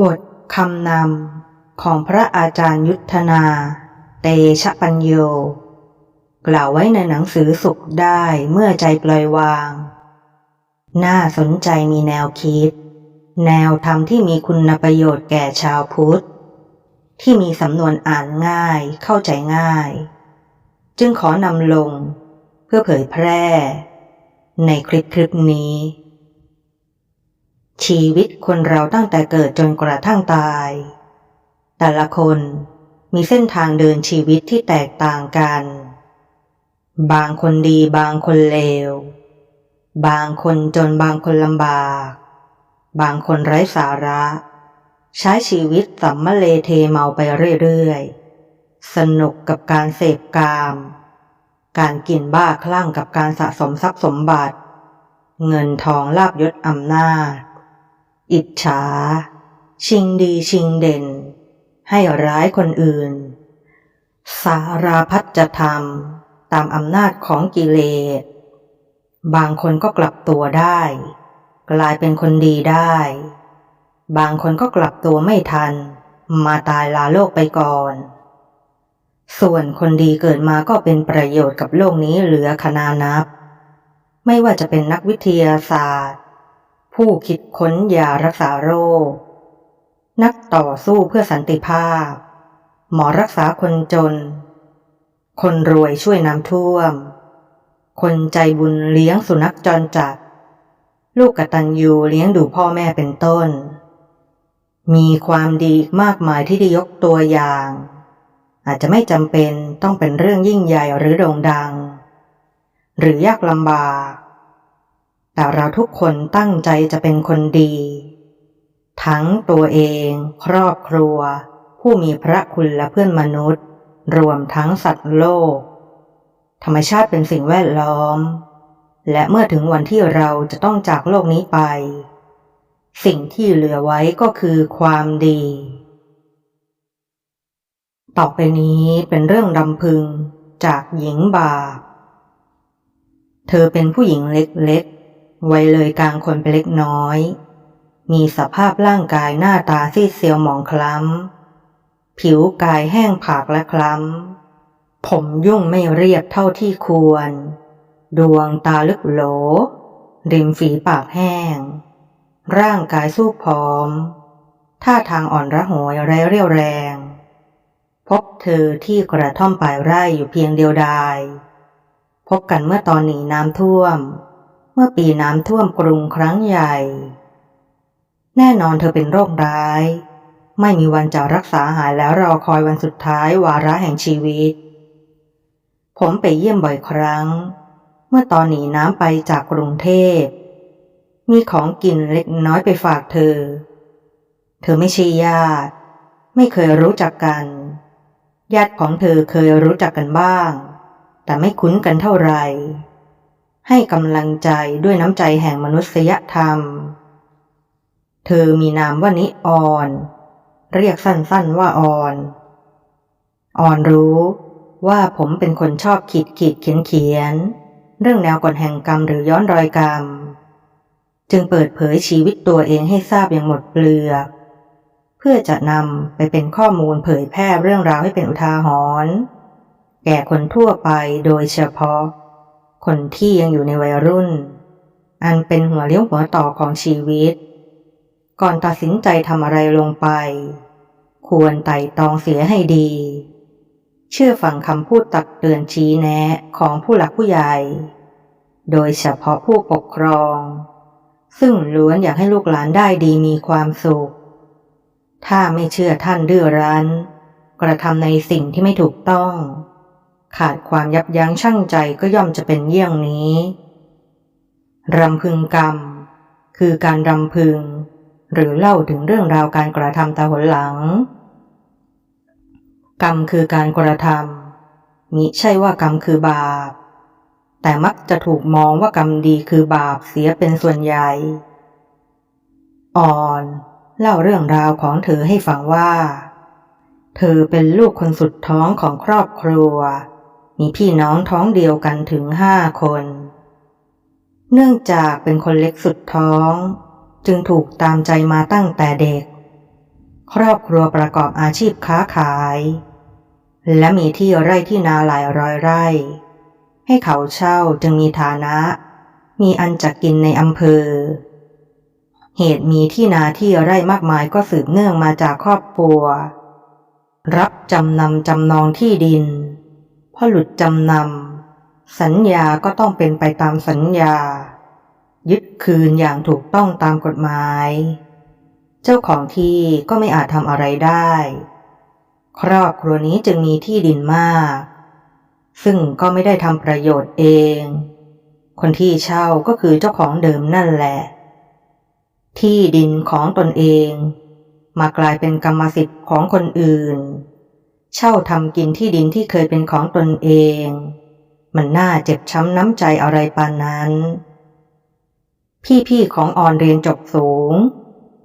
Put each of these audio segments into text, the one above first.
บทคำนำของพระอาจารย์ยุทธนา เตชะปัญโย กล่าวไว้ในหนังสือสุขได้เมื่อใจปล่อยวาง น่าสนใจมีแนวคิด แนวธรรมที่มีคุณประโยชน์แก่ชาวพุทธ ที่มีสำนวนอ่านง่ายเข้าใจง่าย จึงขอนำลงเพื่อเผยแพร่ ในคลิปคลิปนี้ ชีวิตคนเราตั้งแต่เกิดจนกระทั่งตาย แต่ละคนมีเส้นทางเดินชีวิตที่แตกต่างกัน บางคนดีบางคนเลว บางคนจนบางคนลำบาก บางคนไร้สาระ ใช้ชีวิตสัมมะเลเทเมาไปเรื่อยๆ สนุกกับการเสพกาม การกินบ้าคลั่งกับการสะสมทรัพย์สมบัติ เงินทองลาบยศอำนาจ อิจฉา ชิงดีชิงเด่น ให้ร้ายคนอื่น สาราพัดจะทำตามอำนาจของกิเลส บางคนก็กลับตัวได้ กลายเป็นคนดีได้ บางคนก็กลับตัวไม่ทัน มาตายลาโลกไปก่อน ส่วนคนดีเกิดมาก็เป็นประโยชน์กับโลกนี้เหลือคณานับ ไม่ว่าจะเป็นนักวิทยาศาสตร์ ผู้คิดค้นยารักษาโรค นักต่อสู้เพื่อสันติภาพ หมอรักษาคนจน คนรวยช่วยน้ำท่วม คนใจบุญเลี้ยงสุนัขจรจัด ลูกกตัญญูเลี้ยงดูพ่อแม่เป็นต้น มีความดีอีกมากมายที่ได้ยกตัวอย่าง อาจจะไม่จำเป็นต้องเป็นเรื่องยิ่งใหญ่หรือโด่งดัง หรือยากลำบาก แต่เราทุกคนตั้งใจจะเป็นคนดี ทั้งตัวเอง ครอบครัว ผู้มีพระคุณและเพื่อนมนุษย์ รวมทั้งสัตว์โลก ธรรมชาติเป็นสิ่งแวดล้อม และเมื่อถึงวันที่เราจะต้องจากโลกนี้ไป สิ่งที่เหลือไว้ก็คือความดี ต่อไปนี้เป็นเรื่องรำพึงจากหญิงบาป เธอเป็นผู้หญิงเล็กๆ วัยเลยกลางคนไปเล็กน้อย มีสภาพร่างกายหน้าตาซีดเซียวหมองคล้ำ ผิวกายแห้งผากและคล้ำ ผมยุ่งไม่เรียบเท่าที่ควร ดวงตาลึกโหล ริมฝีปากแห้ง ร่างกายสู้ผอม ท่าทางอ่อนระหวยไร้เรี่ยวแรง พบเธอที่กระท่อมปลายไร่อยู่เพียงเดียวดาย พบกันเมื่อตอนหนีน้ำท่วม เมื่อปีน้ำท่วมกรุงครั้งใหญ่ แน่นอนเธอเป็นโรคร้าย ไม่มีวันจะรักษาหายแล้วรอคอยวันสุดท้ายวาระแห่งชีวิต ผมไปเยี่ยมบ่อยครั้ง เมื่อตอนหนีน้ำไปจากกรุงเทพ มีของกินเล็กน้อยไปฝากเธอ เธอไม่ใช่ญาติ ไม่เคยรู้จักกัน ญาติของเธอเคยรู้จักกันบ้าง แต่ไม่คุ้นกันเท่าไหร่ ให้กำลังใจด้วยน้ำใจแห่งมนุษยธรรม เธอมีนามว่านิออน เรียกสั้นๆว่าออน ออนรู้ว่าผมเป็นคนชอบขีดขีดเขียนเขียน เรื่องแนวกฎแห่งกรรมหรือย้อนรอยกรรม จึงเปิดเผยชีวิตตัวเองให้ทราบอย่างหมดเปลือกเพื่อจะนำไปเป็นข้อมูลเผยแพร่เรื่องราวให้เป็นอุทาหรณ์แก่คนทั่วไปโดยเฉพาะ คนที่ยังอยู่ในวัยรุ่น อันเป็นหัวเลี้ยวหัวต่อของชีวิต ก่อนตัดสินใจทำอะไรลงไป ควรไต่ตองเสียให้ดี เชื่อฟังคำพูดตักเตือนชี้แนะของผู้หลักผู้ใหญ่ โดยเฉพาะผู้ปกครอง ซึ่งล้วนอยากให้ลูกหลานได้ดีมีความสุข ถ้าไม่เชื่อท่านดื้อรั้น กระทำในสิ่งที่ไม่ถูกต้อง ขาดความยับยั้งชั่งใจก็ย่อมจะเป็นเยี่ยงนี้รำพึงกรรม คือการรำพึง หรือเล่าถึงเรื่องราวการกระทำตาหนหลัง กรรมคือการกระทำมิใช่ว่ากรรมคือบาป แต่มักจะถูกมองว่ากรรมดีคือบาปเสียเป็นส่วนใหญ่ อ่อน เล่าเรื่องราวของเธอให้ฟังว่า เธอเป็นลูกคนสุดท้องของครอบครัว มีพี่น้องท้องเดียวกันถึงห้าคน เนื่องจากเป็นคนเล็กสุดท้อง จึงถูกตามใจมาตั้งแต่เด็ก ครอบครัวประกอบอาชีพค้าขาย และมีที่ไร่ที่นาหลายร้อยไร่ ให้เขาเช่าจึงมีฐานะ มีอันจะกินในอำเภอ เหตุมีที่นาที่ไร่มากมายก็สืบเนื่องมาจากครอบครัว รับจำนำจำนองที่ดิน อหลุดจำนำสัญญาก็ต้องเป็นไปตามสัญญา ยึดคืนอย่างถูกต้องตามกฎหมาย เจ้าของที่ก็ไม่อาจทำอะไรได้ ครอบครัวนี้จึงมีที่ดินมาก ซึ่งก็ไม่ได้ทำประโยชน์เอง คนที่เช่าก็คือเจ้าของเดิมนั่นแหละ ที่ดินของตนเอง มากลายเป็นกรรมสิทธิ์ของคนอื่น เช่าทำกินที่ดินที่เคยเป็นของตนเอง มันน่าเจ็บช้ำน้ำใจอะไรปานนั้น พี่ๆของออนเรียนจบสูง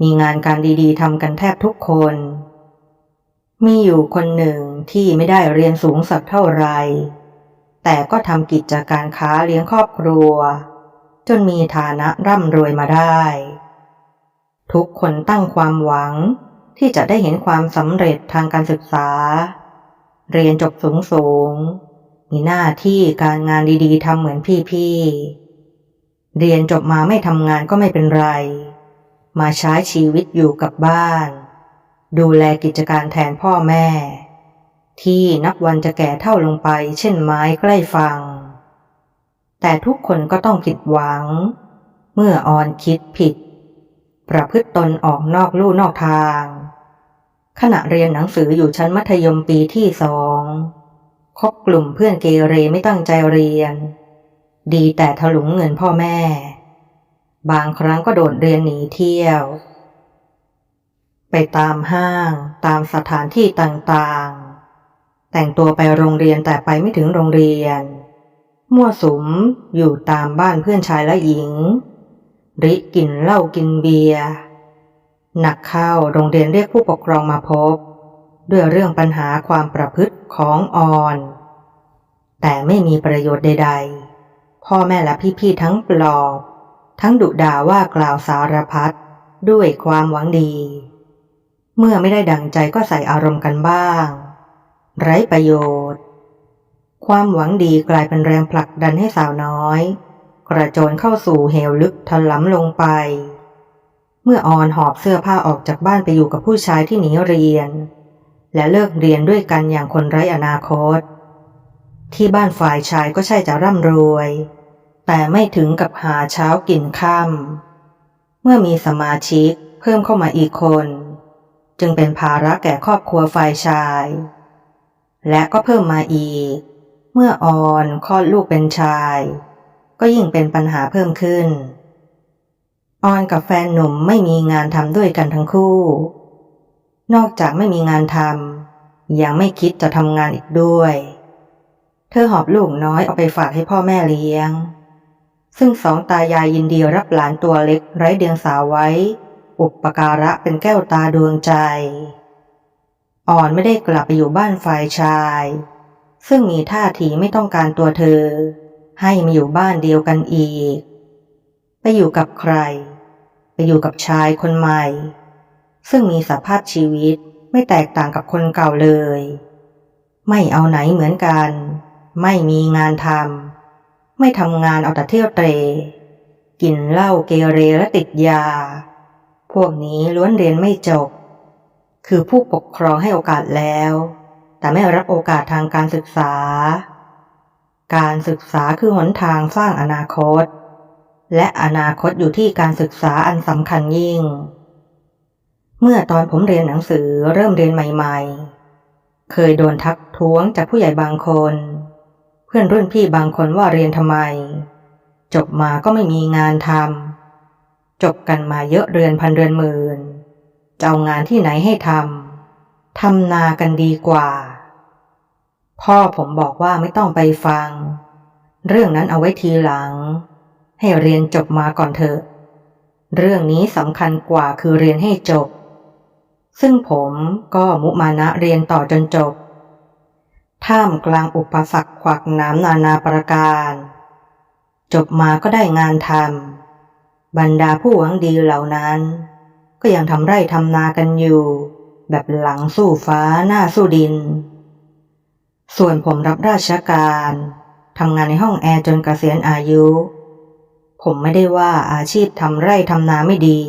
มีงานการดีๆทำกันแทบทุกคน มีอยู่คนหนึ่งที่ไม่ได้เรียนสูงสักเท่าไหรแต่ก็ทำกิจการค้าเลี้ยงครอบครัว จนมีฐานะร่ำรวยมาได้ ทุกคนตั้งความหวัง ที่จะได้เห็นความสำเร็จทางการศึกษา เรียนจบสูงสูง มีหน้าที่การงานดีๆทำเหมือนพี่ๆ เรียนจบมาไม่ทำงานก็ไม่เป็นไร มาใช้ชีวิตอยู่กับบ้าน ดูแลกิจการแทนพ่อแม่ ที่นับวันจะแก่เท่าลงไป เช่นไม้ใกล้ฟัง แต่ทุกคนก็ต้องผิดหวัง เมื่อออนคิดผิด ประพฤติตนออกนอกลู่นอกทาง ขณะเรียนหนังสืออยู่ชั้นมัธยมปีที่สองคบกลุ่มเพื่อนเกเรไม่ตั้งใจเรียน ดีแต่ถลุงเงินพ่อแม่ บางครั้งก็โดดเรียนหนีเที่ยว ไปตามห้างตามสถานที่ต่างๆ แต่งตัวไปโรงเรียนแต่ไปไม่ถึงโรงเรียน มั่วสุมอยู่ตามบ้านเพื่อนชายและหญิง ริกินเหล้ากินเบียร์ หนักเข้าโรงเรียนเรียกผู้ปกครองมาพบ ด้วยเรื่องปัญหาความประพฤติของออน แต่ไม่มีประโยชน์ใด ๆ พ่อแม่และพี่ๆทั้งปลอบ ทั้งดุด่าว่ากล่าวสารพัดด้วยความหวังดี เมื่อไม่ได้ดังใจก็ใส่อารมณ์กันบ้าง ไร้ประโยชน์ ความหวังดีกลายเป็นแรงผลักดันให้สาวน้อย กระโจนเข้าสู่เหวลึกทะล้ำลงไป เมื่อออนหอบเสื้อผ้าออกจากบ้านไปอยู่กับผู้ชายที่หนีเรียน และเลิกเรียนด้วยกันอย่างคนไร้อนาคต ที่บ้านฝ่ายชายก็ใช่จะร่ำรวย แต่ไม่ถึงกับหาเช้ากินค่ำเมื่อมีสมาชิกเพิ่มเข้ามาอีกคน จึงเป็นภาระแก่ครอบครัวฝ่ายชาย และก็เพิ่มมาอีก เมื่อออนคลอดลูกเป็นชาย ก็ยิ่งเป็นปัญหาเพิ่มขึ้น ออนกับแฟนหนุ่มไม่มีงานทำด้วยกันทั้งคู่ นอกจากไม่มีงานทำยังไม่คิดจะทำงานอีกด้วย เธอหอบลูกน้อยเอาไปฝากให้พ่อแม่เลี้ยง ซึ่งสองตายายยินดีรับหลานตัวเล็กไร้เดียงสาไว้ อุปการะเป็นแก้วตาดวงใจ อ่อนไม่ได้กลับไปอยู่บ้านฝ่ายชาย ซึ่งมีท่าทีไม่ต้องการตัวเธอ ให้มาอยู่บ้านเดียวกันอีก ไปอยู่กับใคร ไปอยู่กับชายคนใหม่ ซึ่งมีสภาพชีวิตไม่แตกต่างกับคนเก่าเลย ไม่เอาไหนเหมือนกัน ไม่มีงานทำไม่ทำงานเอาแต่เที่ยวเตร กินเหล้าเกเรและติดยา พวกนี้ล้วนเรียนไม่จบ คือผู้ปกครองให้โอกาสแล้ว แต่ไม่รับโอกาสทางการศึกษา การศึกษาคือหนทางสร้างอนาคต และอนาคตอยู่ที่การศึกษาอันสำคัญยิ่ง เมื่อตอนผมเรียนหนังสือเริ่มเรียนใหม่ ๆ เคยโดนทักท้วงจากผู้ใหญ่บางคน เพื่อนรุ่นพี่บางคนว่าเรียนทำไม จบมาก็ไม่มีงานทำจบกันมาเยอะเรือนพันเรือนหมื่นจะเอางานที่ไหนให้ทำทำนากันดีกว่า พ่อผมบอกว่าไม่ต้องไปฟัง เรื่องนั้นเอาไว้ทีหลัง ให้เรียนจบมาก่อนเถอะเรื่องนี้สำคัญกว่าคือเรียนให้จบ ซึ่งผมก็มุมานะเรียนต่อจนจบ ท่ามกลางอุปสรรคขวักน้ำนานาประการ จบมาก็ได้งานทำบรรดาผู้หวังดีเหล่านั้น ก็ยังทำไร่ทำนากันอยู่ แบบหลังสู้ฟ้าหน้าสู้ดิน ส่วนผมรับราชการทำงานในห้องแอร์จนเกษียณอายุ ผมไม่ได้ว่าอาชีพทำไร่ทำนาไม่ดี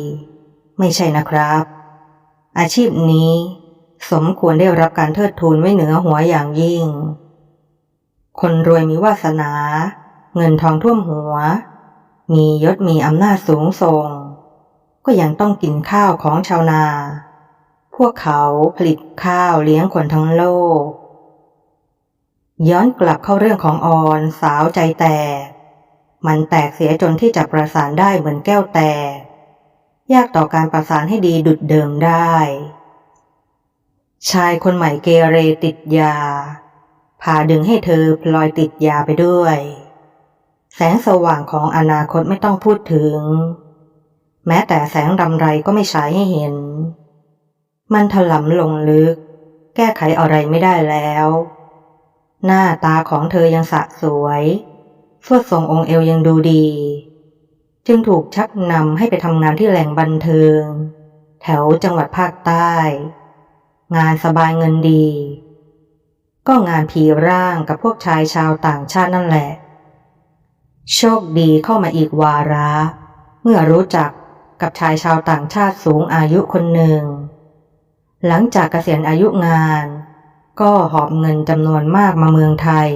ไม่ใช่นะครับ อาชีพนี้ สมควรได้รับการเทิดทูนไว้เหนือหัวอย่างยิ่ง คนรวยมีวาสนา เงินทองท่วมหัว มียศมีอำนาจสูงส่ง ก็ยังต้องกินข้าวของชาวนา พวกเขาผลิตข้าวเลี้ยงคนทั้งโลก ย้อนกลับเข้าเรื่องของออนสาวใจแตก มันแตกเสียจนที่จะประสานได้เหมือนแก้วแตกยากต่อการประสานให้ดีดุดเดิมได้ ชายคนใหม่เกเรติดยา พาดึงให้เธอพลอยติดยาไปด้วย แสงสว่างของอนาคตไม่ต้องพูดถึง แม้แต่แสงรำไรก็ไม่ฉายให้เห็น มันถลำลงลึก แก้ไขอะไรไม่ได้แล้ว หน้าตาของเธอยังสะสวย สวดทรงองค์เอวยังดูดี จึงถูกชักนำให้ไปทำงานที่แหล่งบันเทิง แถวจังหวัดภาคใต้ งานสบายเงินดี ก็งานผีร่างกับพวกชายชาวต่างชาตินั่นแหละ โชคดีเข้ามาอีกวาระ เมื่อรู้จักกับชายชาวต่างชาติสูงอายุคนหนึ่ง หลังจากเกษียณอายุงาน ก็หอบเงินจำนวนมากมาเมืองไทย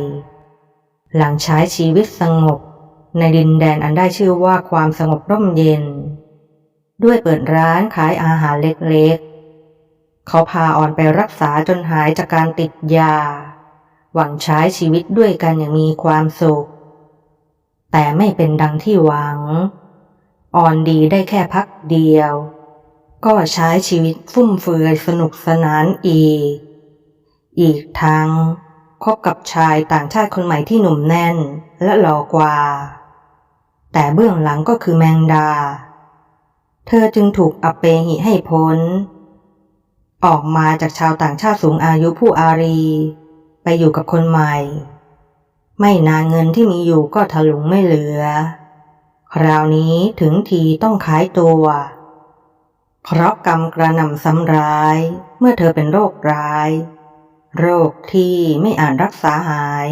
หลังใช้ชีวิตสงบ ในดินแดนอันได้ชื่อว่าความสงบร่มเย็น ด้วยเปิดร้านขายอาหารเล็กๆ เขาพาออนไปรักษาจนหายจากการติดยา หวังใช้ชีวิตด้วยกันอย่างมีความสุข แต่ไม่เป็นดังที่หวังออนดีได้แค่พักเดียว ก็ใช้ชีวิตฟุ่มเฟือยสนุกสนานอีก อีกทั้ง คบกับชายต่างชาติคนใหม่ที่หนุ่มแน่น และหล่อกว่า แต่เบื้องหลังก็คือแมงดา เธอจึงถูกอัปเปหิให้พ้น ออกมาจากชาวต่างชาติสูงอายุผู้อารี ไปอยู่กับคนใหม่ ไม่นานเงินที่มีอยู่ก็ถลุงไม่เหลือ คราวนี้ถึงทีต้องขายตัวเพราะกรรมกระหน่ำซ้ำร้ายเมื่อเธอเป็นโรคร้าย โรคที่ไม่อาจรักษาหาย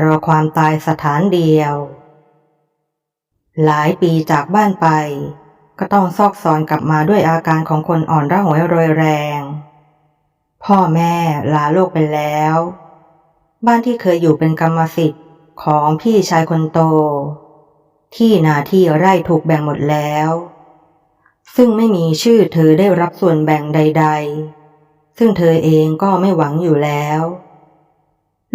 รอความตายสถานเดียว หลายปีจากบ้านไป ก็ต้องซอกซอนกลับมาด้วยอาการของคนอ่อนระหวยโรยแรง พ่อแม่ลาโลกไปแล้ว บ้านที่เคยอยู่เป็นกรรมสิทธิ์ของพี่ชายคนโต ที่นาที่ไร่ถูกแบ่งหมดแล้ว ซึ่งไม่มีชื่อเธอได้รับส่วนแบ่งใด ๆ ซึ่งเธอเองก็ไม่หวังอยู่แล้ว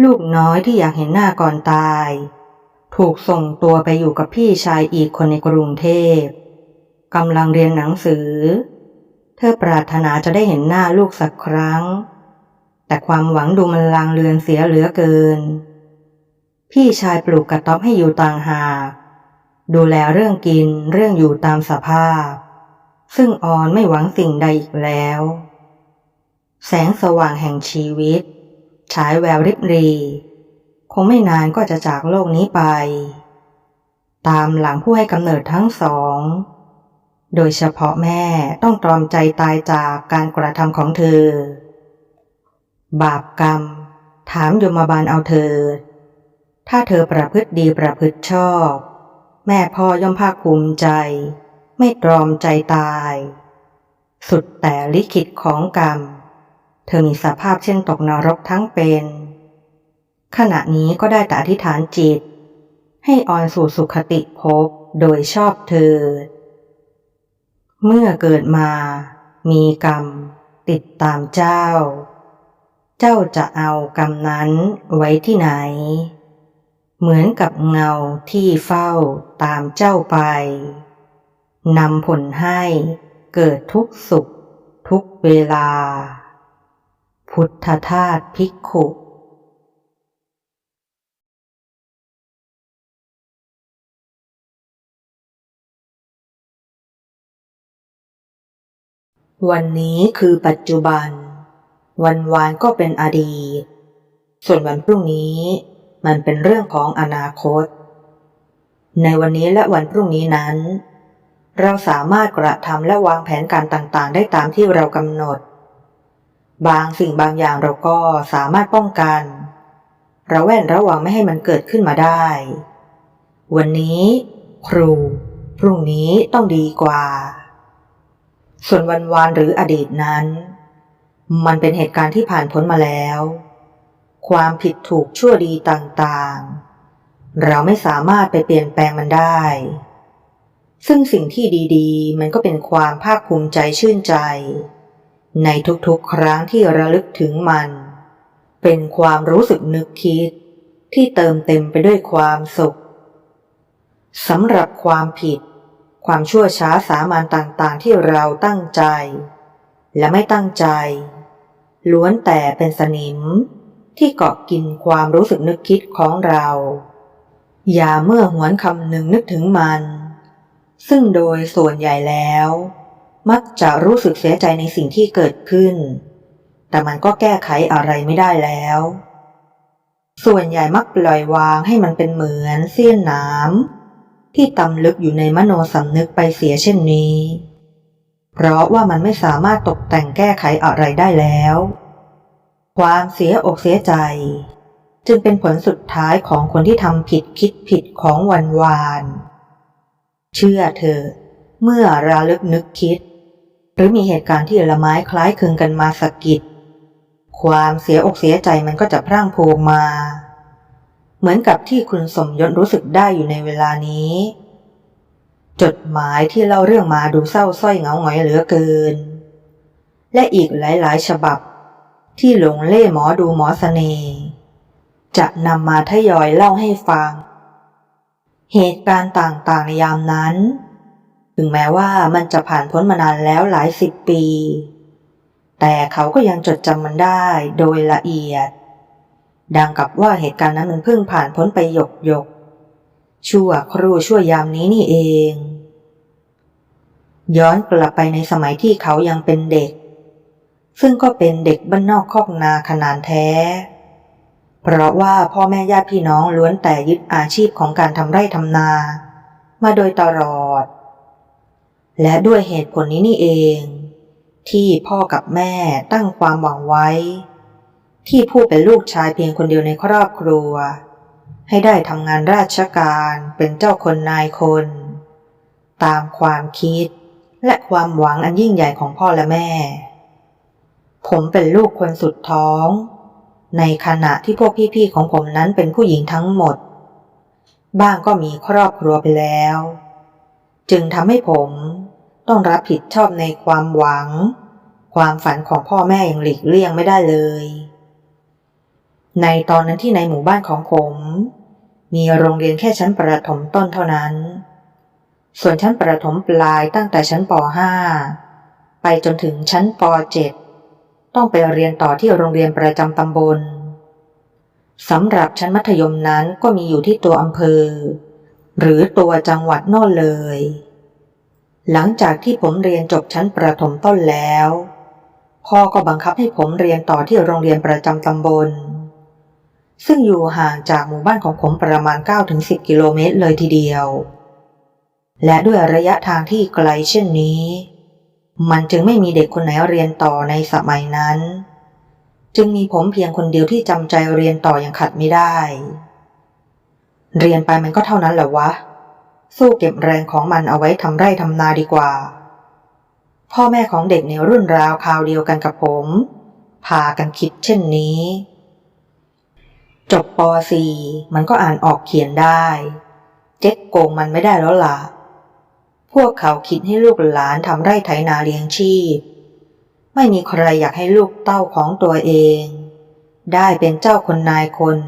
ลูกน้อยที่อยากเห็นหน้าก่อนตาย ถูกส่งตัวไปอยู่กับพี่ชายอีกคนในกรุงเทพกำลังเรียนหนังสือ เธอปรารถนาจะได้เห็นหน้าลูกสักครั้ง แต่ความหวังดูมันลางเลือนเสียเหลือเกิน พี่ชายปลูกกระต๊อบให้อยู่ต่างหากดูแลเรื่องกินเรื่องอยู่ตามสภาพ ซึ่งออนไม่หวังสิ่งใดอีกแล้ว แสงสว่างแห่งชีวิต ฉายแววริบรี คงไม่นานก็จะจากโลกนี้ไป ตามหลังผู้ให้กำเนิดทั้งสอง โดยเฉพาะแม่ต้องตรอมใจตายจากการกระทำของเธอ บาปกรรม ถามยมบาลเอาเธอ ถ้าเธอประพฤติดีประพฤติชอบ แม่พ่อย่อมภาคภูมิใจ ไม่ตรอมใจตาย สุดแต่ลิขิตของกรรม เธอมีสภาพเช่นตกนรกทั้งเป็น ขณะนี้ก็ได้แต่อธิษฐานจิต ให้ออนสู่สุขติภพโดยชอบเธอ เมื่อเกิดมา มีกรรม ติดตามเจ้า เจ้าจะเอากรรมนั้นไว้ที่ไหน เหมือนกับเงาที่เฝ้าตามเจ้าไปนำผลให้เกิดทุกสุขทุกเวลา พุทธทาสภิกขุวันนี้คือปัจจุบัน วันวานก็เป็นอดีต ส่วนวันพรุ่งนี้มันเป็นเรื่องของอนาคต ในวันนี้และวันพรุ่งนี้นั้น เราสามารถกระทำและวางแผนการต่างๆ ได้ตามที่เรากำหนด บางสิ่งบางอย่างเราก็สามารถป้องกันเราแวดระวังไม่ให้มันเกิดขึ้นมาได้ วันนี้ ครู พรุ่งนี้ต้องดีกว่า ส่วนวันวานหรืออดีตนั้น มันเป็นเหตุการณ์ที่ผ่านพ้นมาแล้ว ความผิดถูกชั่วดีต่างๆ เราไม่สามารถไปเปลี่ยนแปลงมันได้ ซึ่งสิ่งที่ดีๆ มันก็เป็นความภาคภูมิใจชื่นใจ ในทุกๆ ครั้งที่ระลึกถึงมัน เป็นความรู้สึกนึกคิดที่เติมเต็มไปด้วยความสุขสำหรับความผิด ความชั่วช้าสามัญต่างๆ ที่เราตั้งใจ และไม่ตั้งใจ ล้วนแต่เป็นสนิมที่เกาะกินความรู้สึกนึกคิดของเรา อย่าเมื่อหวนคำหนึ่งนึกถึงมัน ซึ่งโดยส่วนใหญ่แล้ว มักจะรู้สึกเสียใจในสิ่งที่เกิดขึ้น แต่มันก็แก้ไขอะไรไม่ได้แล้ว ส่วนใหญ่มักปล่อยวางให้มันเป็นเหมือนเสี้ยนน้ำที่ตำลึกอยู่ในมโนสำนึกไปเสียเช่นนี้ เพราะว่ามันไม่สามารถตกแต่งแก้ไขอะไรได้แล้ว ความเสียอกเสียใจ จึงเป็นผลสุดท้ายของคนที่ทำผิดคิดผิดของวันวาน เชื่อเธอเมื่อระลึกนึกคิด หรือมีเหตุการณ์ที่ละไม้คล้ายคลึงกันมาสะกิดความเสียอกเสียใจมันก็จะพร่างพรูมา เหมือนกับที่คุณสมยศรู้สึกได้อยู่ในเวลานี้ จดหมายที่เล่าเรื่องมาดูเศร้าส้อยเหงาหงอยเหลือเกิน และอีกหลายๆ ฉบับ ที่หลงเล่หมอดูหมอสเสน่ห์จะนำมาทยอยเล่าให้ฟัง เหตุการณ์ต่างๆในยามนั้น ถึงแม้ว่ามันจะผ่านพ้นมานานแล้วหลายสิบปี แต่เขาก็ยังจดจำมันได้โดยละเอียด ดังกับว่าเหตุการณ์นั้นมันเพิ่งผ่านพ้นไปหยกหยกชั่วครู่ชั่วยามนี้นี่เอง ย้อนกลับไปในสมัยที่เขายังเป็นเด็ก ซึ่งก็เป็นเด็กบ้านนอกคอกนาขนาดแท้ เพราะว่าพ่อแม่ญาติพี่น้องล้วนแต่ยึดอาชีพของการทำไร่ทำนา มาโดยตลอด และด้วยเหตุผลนี้นี่เอง ที่พ่อกับแม่ตั้งความหวังไว้ ที่ผู้เป็นลูกชายเพียงคนเดียวในครอบครัว ให้ได้ทำงานราชการเป็นเจ้าคนนายคน ตามความคิดและความหวังอันยิ่งใหญ่ของพ่อและแม่ ผมเป็นลูกคนสุดท้อง ในขณะที่พวกพี่ๆของผมนั้นเป็นผู้หญิงทั้งหมด บ้างก็มีครอบครัวไปแล้ว จึงทำให้ผม ต้องรับผิดชอบในความหวัง ความฝันของพ่อแม่อย่างหลีกเลี่ยงไม่ได้เลย ในตอนนั้นที่ในหมู่บ้านของผม มีโรงเรียนแค่ชั้นประถมต้นเท่านั้น ส่วนชั้นประถมปลายตั้งแต่ชั้นป .5 ไปจนถึงชั้นป .7 ต้องไปเรียนต่อที่โรงเรียนประจำตำบลสำหรับชั้นมัธยมนั้นก็มีอยู่ที่ตัวอำเภอ หรือตัวจังหวัดโน่นเลย หลังจากที่ผมเรียนจบชั้นประถมต้นแล้ว พ่อก็บังคับให้ผมเรียนต่อที่โรงเรียนประจำตำบล ซึ่งอยู่ห่างจากหมู่บ้านของผมประมาณ 9-10 กิโลเมตรเลยทีเดียว และด้วยระยะทางที่ไกลเช่นนี้ มันจึงไม่มีเด็กคนไหนเรียนต่อในสมัยนั้น จึงมีผมเพียงคนเดียวที่จำใจเรียนต่ออย่างขัดไม่ได้ เรียนไปมันก็เท่านั้นแหละวะ สู้เก็บแรงของมันเอาไว้ทำไร่ทำนาดีกว่า พ่อแม่ของเด็กในรุ่นราวคราวเดียวกันกับผม พากันคิดเช่นนี้ จบป .4 มันก็อ่านออกเขียนได้ เจ๊กโกงมันไม่ได้แล้วล่ะ พวกเขาคิดให้ลูกหลานทำไร่ไถนาเลี้ยงชีพ ไม่มีใครอยากให้ลูกเต้าของตัวเอง ได้เป็นเจ้าคนนายคน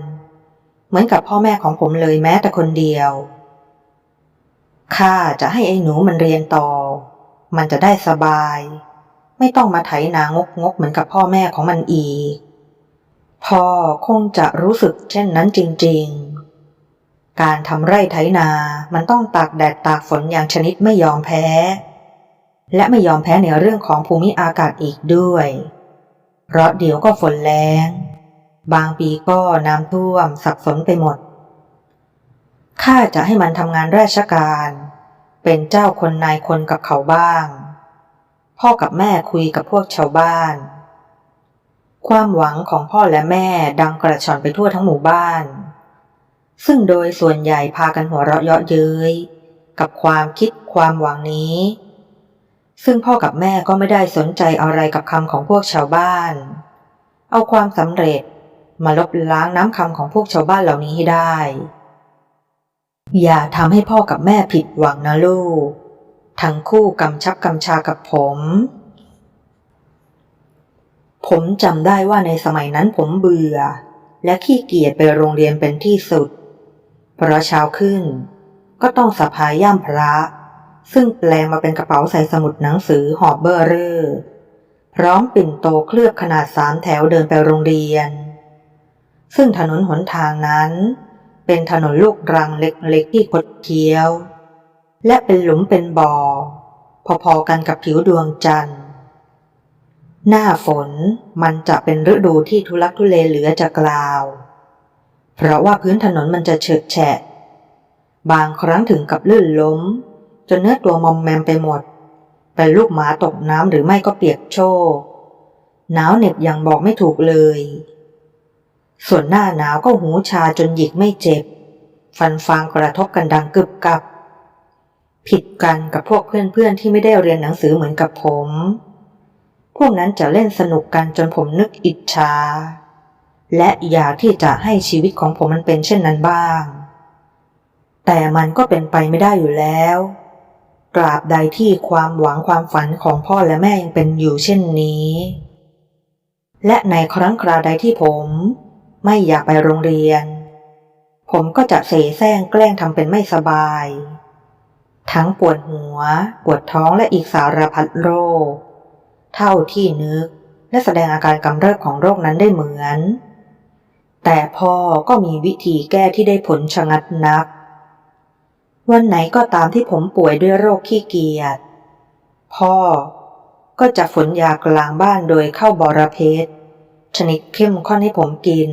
เหมือนกับพ่อแม่ของผมเลยแม้แต่คนเดียว ข้าจะให้ไอ้หนูมันเรียนต่อ มันจะได้สบาย ไม่ต้องมาไถนางกงกเหมือนกับพ่อแม่ของมันอีก พ่อคงจะรู้สึกเช่นนั้นจริง ๆ การทำไร่ไถนา มันต้องตากแดดตากฝนอย่างชนิดไม่ยอมแพ้ และไม่ยอมแพ้ในเรื่องของภูมิอากาศอีกด้วย เพราะเดี๋ยวก็ฝนแล้งบางปีก็น้ำท่วมสับสนไปหมด ข้าจะให้มันทำงานราชการ เป็นเจ้าคนนายคนกับเขาบ้าง พ่อกับแม่คุยกับพวกชาวบ้าน ความหวังของพ่อและแม่ดังกระชอนไปทั่วทั้งหมู่บ้าน ซึ่งโดยส่วนใหญ่พากันหัวเราะเยาะเย้ยกับความคิดความหวังนี้ ซึ่งพ่อกับแม่ก็ไม่ได้สนใจอะไรกับคำของพวกชาวบ้าน เอาความสำเร็จมาลบล้างน้ำคำของพวกชาวบ้านเหล่านี้ให้ได้ อย่าทำให้พ่อกับแม่ผิดหวังนะลูก ทั้งคู่กำชับกำชากับผม ผมจำได้ว่าในสมัยนั้นผมเบื่อ และขี้เกียจไปโรงเรียนเป็นที่สุด เพราะเช้าขึ้น ก็ต้องสะพายย่ามพระ ซึ่งแปลงมาเป็นกระเป๋าใส่สมุดหนังสือหอบเบอร์เรอร์พร้อมปิ่นโตเคลือบขนาดสามแถวเดินไปโรงเรียน ซึ่งถนนหนทางนั้น เป็นถนนลูกรังเล็กๆที่คดเคี้ยว และเป็นหลุมเป็นบ่อ พอๆกันกับผิวดวงจันทร์ หน้าฝนมันจะเป็นฤดูที่ทุลักทุเลเหลือจะกล่าว เพราะว่าพื้นถนนมันจะเฉิดแฉะ บางครั้งถึงกับลื่นล้ม จนเนื้อตัวมอมแมมไปหมด เป็นลูกหมาตกน้ำหรือไม่ก็เปียกโชกหนาวเหน็บอย่างบอกไม่ถูกเลย ส่วนหน้าหนาวก็หูชาจนหยิกไม่เจ็บ ฟันฟางกระทบกันดังกึบกับ ผิดกันกับพวกเพื่อนๆที่ไม่ได้เรียนหนังสือเหมือนกับผม พวกนั้นจะเล่นสนุกกันจนผมนึกอิจฉาและอยากที่จะให้ชีวิตของผมมันเป็นเช่นนั้นบ้าง แต่มันก็เป็นไปไม่ได้อยู่แล้วกราบใดที่ความหวังความฝันของพ่อและแม่ยังเป็นอยู่เช่นนี้ และในครั้งคราใดที่ผม ไม่อยากไปโรงเรียน ผมก็จะเสแสร้งแกล้งทำเป็นไม่สบาย ทั้งปวดหัว ปวดท้องและอีกสารพัดโรค เท่าที่นึกและแสดงอาการกำเริบของโรคนั้นได้เหมือน แต่พ่อก็มีวิธีแก้ที่ได้ผลชะงัดนัก วันไหนก็ตามที่ผมป่วยด้วยโรคขี้เกียจพ่อก็จะฝนยากลางบ้านโดยเข้าบอระเพ็ด ชนิดเข้มข้นให้ผมกิน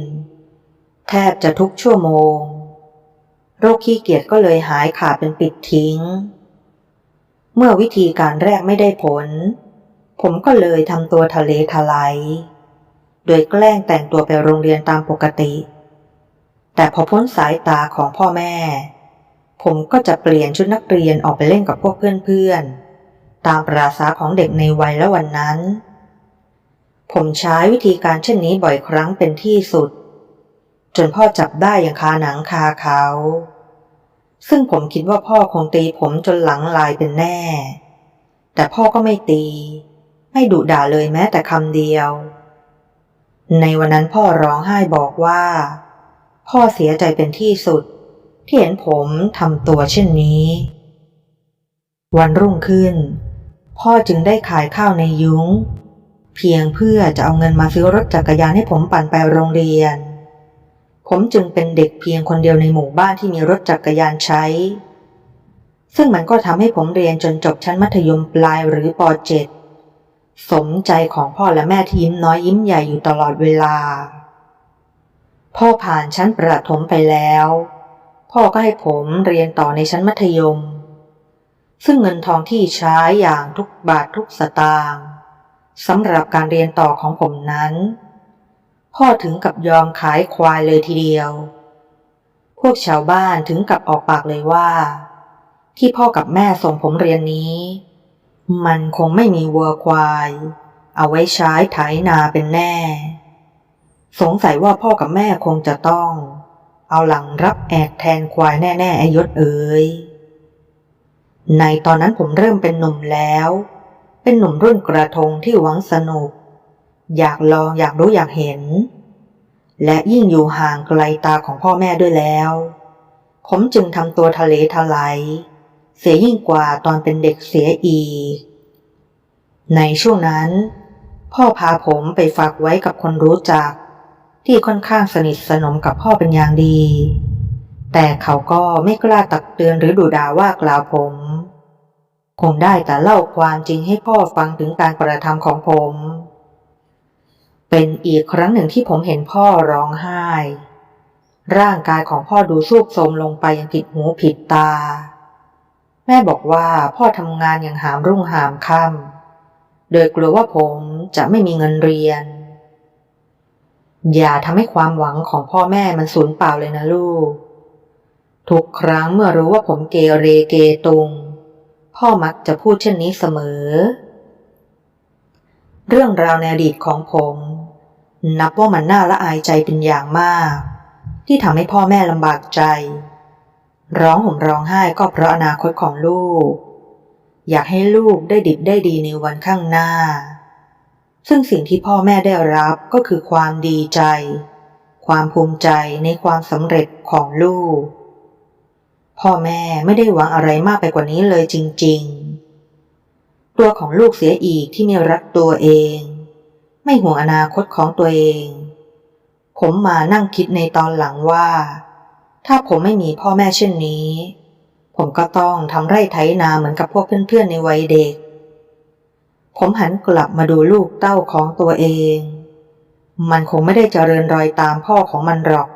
แทบจะทุกชั่วโมง โรคขี้เกียจก็เลยหายขาดเป็นปิดทิ้ง เมื่อวิธีการแรกไม่ได้ผล ผมก็เลยทำตัวทะเลทลายโดยแกล้งแต่งตัวไปโรงเรียนตามปกติ แต่พอพ้นสายตาของพ่อแม่ ผมก็จะเปลี่ยนชุดนักเรียนออกไปเล่นกับพวกเพื่อนๆ ตามปราษาของเด็กในวัยและวันนั้น ผมใช้วิธีการเช่นนี้บ่อยครั้งเป็นที่สุด จนพ่อจับได้อย่างคาหนังคาเขา ซึ่งผมคิดว่าพ่อคงตีผมจนหลังลายเป็นแน่ แต่พ่อก็ไม่ตี ไม่ดุด่าเลยแม้แต่คำเดียว ในวันนั้นพ่อร้องไห้บอกว่า พ่อเสียใจเป็นที่สุด ที่เห็นผมทำตัวเช่นนี้ วันรุ่งขึ้น พ่อจึงได้ขายข้าวในยุง้ง เพียงเพื่อจะเอาเงินมาซื้อรถจักรยานให้ผมปั่นไปโรงเรียน ผมจึงเป็นเด็กเพียงคนเดียวในหมู่บ้านที่มีรถจักรยานใช้ ซึ่งมันก็ทำให้ผมเรียนจนจบชั้นมัธยมปลายหรือป .7 สมใจของพ่อและแม่ที่ยิ้มน้อยยิ้มใหญ่อยู่ตลอดเวลา พ่อผ่านชั้นประถมไปแล้ว พ่อก็ให้ผมเรียนต่อในชั้นมัธยม ซึ่งเงินทองที่ใช้อย่างทุกบาททุกสตางค์ สำหรับการเรียนต่อของผมนั้น พ่อถึงกับยอมขายควายเลยทีเดียว พวกชาวบ้านถึงกับออกปากเลยว่า ที่พ่อกับแม่ส่งผมเรียนนี้ มันคงไม่มีวัวควาย เอาไว้ใช้ไถนาเป็นแน่ สงสัยว่าพ่อกับแม่คงจะต้อง เอาหลังรับแอกแทนควายแน่ๆไอยศเอ๋ยในตอนนั้นผมเริ่มเป็นหนุ่มแล้ว เป็นหนุ่มรุ่นกระทงที่หวังสนุก อยากลองอยากรู้อยากเห็น และยิ่งอยู่ห่างไกลตาของพ่อแม่ด้วยแล้ว ผมจึงทำตัวทะเลทลายเสียยิ่งกว่าตอนเป็นเด็กเสียอีก ในช่วงนั้น พ่อพาผมไปฝากไว้กับคนรู้จัก ที่ค่อนข้างสนิทสนมกับพ่อเป็นอย่างดี แต่เขาก็ไม่กล้าตักเตือนหรือดุด่าว่ากล่าวผม คงได้แต่เล่าความจริงให้พ่อฟังถึงการกระทำของผม เป็นอีกครั้งหนึ่งที่ผมเห็นพ่อร้องไห้ ร่างกายของพ่อดูสูบโทมลงไปอย่างผิดหูผิดตา แม่บอกว่าพ่อทำงานอย่างหามรุ่งหามค่ำโดยกลัวว่าผมจะไม่มีเงินเรียน อย่าทำให้ความหวังของพ่อแม่มันสูญเปล่าเลยนะลูก ทุกครั้งเมื่อรู้ว่าผมเกเรเกตุง พ่อมักจะพูดเช่นนี้เสมอ เรื่องราวในอดีตของผม นับว่ามันน่าละอายใจเป็นอย่างมาก ที่ทำให้พ่อแม่ลำบากใจ ร้องห่มร้องไห้ก็เพราะอนาคตของลูก อยากให้ลูกได้ดิบได้ดีในวันข้างหน้า ซึ่งสิ่งที่พ่อแม่ได้รับก็คือความดีใจ ความภูมิใจในความสำเร็จของลูก พ่อแม่ไม่ได้หวังอะไรมากไปกว่านี้เลยจริง ๆ ตัวของลูกเสียอีกที่ไม่รักตัวเอง ไม่ห่วงอนาคตของตัวเอง ผมมานั่งคิดในตอนหลังว่า ถ้าผมไม่มีพ่อแม่เช่นนี้ ผมก็ต้องทำไร่ไถนาเหมือนกับพวกเพื่อนๆในวัยเด็ก ผมหันกลับมาดูลูกเต้าของตัวเอง มันคงไม่ได้เจริญรอยตามพ่อของมันหรอก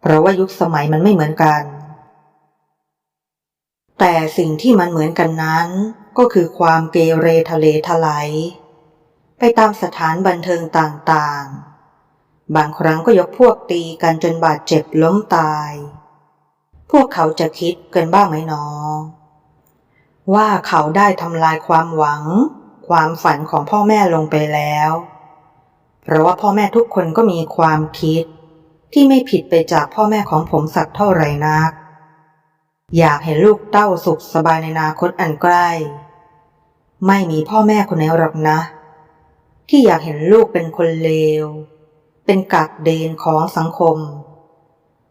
เพราะว่ายุคสมัยมันไม่เหมือนกัน แต่สิ่งที่มันเหมือนกันนั้น ก็คือความเกเรทะเลทลายไปตามสถานบันเทิงต่างๆ บางครั้งก็ยกพวกตีกันจนบาดเจ็บล้มตาย พวกเขาจะคิดกันบ้างไหมนอ ว่าเขาได้ทำลายความหวัง ความฝันของพ่อแม่ลงไปแล้ว เพราะว่าพ่อแม่ทุกคนก็มีความคิด ที่ไม่ผิดไปจากพ่อแม่ของผมสักเท่าไหร่นัก อยากเห็นลูกเต้าสุขสบายในอนาคตอันใกล้ ไม่มีพ่อแม่คนไหนหรอกนะ ที่อยากเห็นลูกเป็นคนเลว เป็นกากเดนของสังคม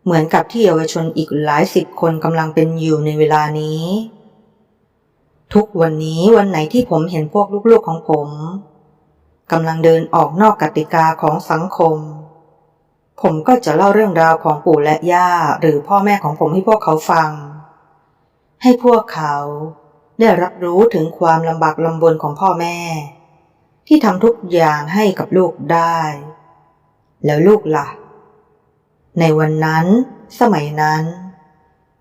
เหมือนกับที่เยาวชนอีกหลายสิบคนกำลังเป็นอยู่ในเวลานี้ ทุกวันนี้วันไหนที่ผมเห็นพวกลูกๆของผมกำลังเดินออกนอกกติกาของสังคม ผมก็จะเล่าเรื่องราวของปู่และย่าหรือพ่อแม่ของผมให้พวกเขาฟัง ให้พวกเขาได้รับรู้ถึงความลำบากลำบนของพ่อแม่ ที่ทำทุกอย่างให้กับลูกได้ แล้วลูกล่ะ ในวันนั้น สมัยนั้น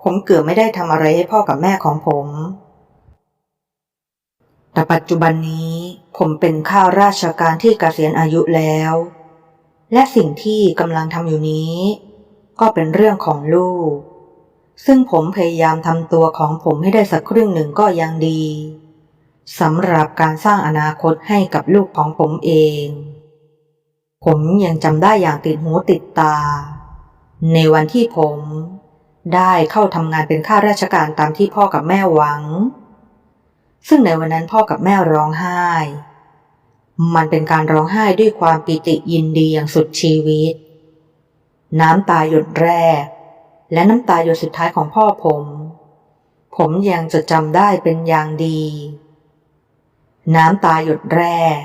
ผมเกือบไม่ได้ทำอะไรให้พ่อกับแม่ของผม แต่ปัจจุบันนี้ผมเป็นข้าราชการที่เกษียณอายุแล้ว และสิ่งที่กำลังทำอยู่นี้ ก็เป็นเรื่องของลูก ซึ่งผมพยายามทำตัวของผมให้ได้สักครึ่งหนึ่งก็ยังดีสำหรับการสร้างอนาคตให้กับลูกของผมเอง ผมยังจำได้อย่างติดหูติดตา ในวันที่ผม ได้เข้าทำงานเป็นข้าราชการตามที่พ่อกับแม่หวัง ซึ่งในวันนั้นพ่อกับแม่ร้องไห้ มันเป็นการร้องไห้ด้วยความปิติยินดีอย่างสุดชีวิต น้ำตาหยดแรก และน้ำตาหยดสุดท้ายของพ่อผม ผมยังจดจำได้เป็นอย่างดี น้ำตาหยดแรก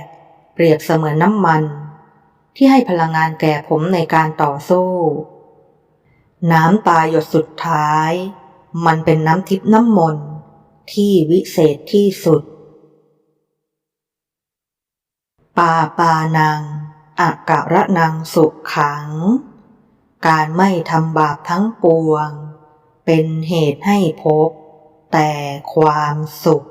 เปรียบเสมือนน้ำมัน ที่ให้พลังงานแก่ผมในการต่อสู้ น้ำตาหยดสุดท้าย มันเป็นน้ำทิพน้ำมนต์ที่วิเศษที่สุด ปาปานังอากะระนังสุขขัง การไม่ทำบาปทั้งปวง เป็นเหตุให้พบ แต่ความสุข